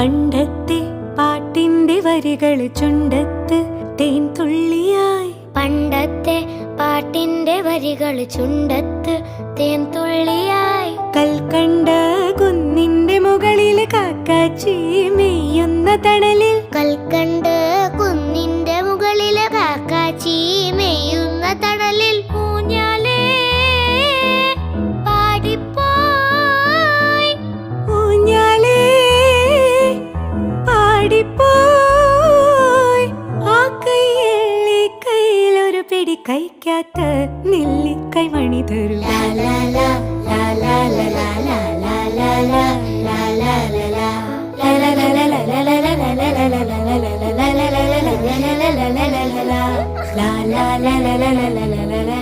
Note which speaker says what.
Speaker 1: പണ്ടത്തെ പാട്ടിന്റെ വരികൾ ചുണ്ടത്ത് തേൻ തുള്ളിയായി.
Speaker 2: പണ്ടത്തെ പാട്ടിന്റെ വരികൾ ചുണ്ടത്ത് തേൻ തുള്ളിയായി.
Speaker 1: കൽക്കണ്ട കുന്നിന്റെ മുകളിൽ കാക്കാച്ചി മെയ്യുന്ന തണലിൽ
Speaker 2: കൽക്കണ്ട് തേടി കൈക്കാത്ത നെല്ലിക്കൈമണി തരും ലാലാ
Speaker 1: ലാലാ ലാലാ ലാലാ ലാലാ ലാലാ ലാലാ ലാലാ ലാലാ ലാലാ ലാലാ
Speaker 2: ലാലാ ലാലാ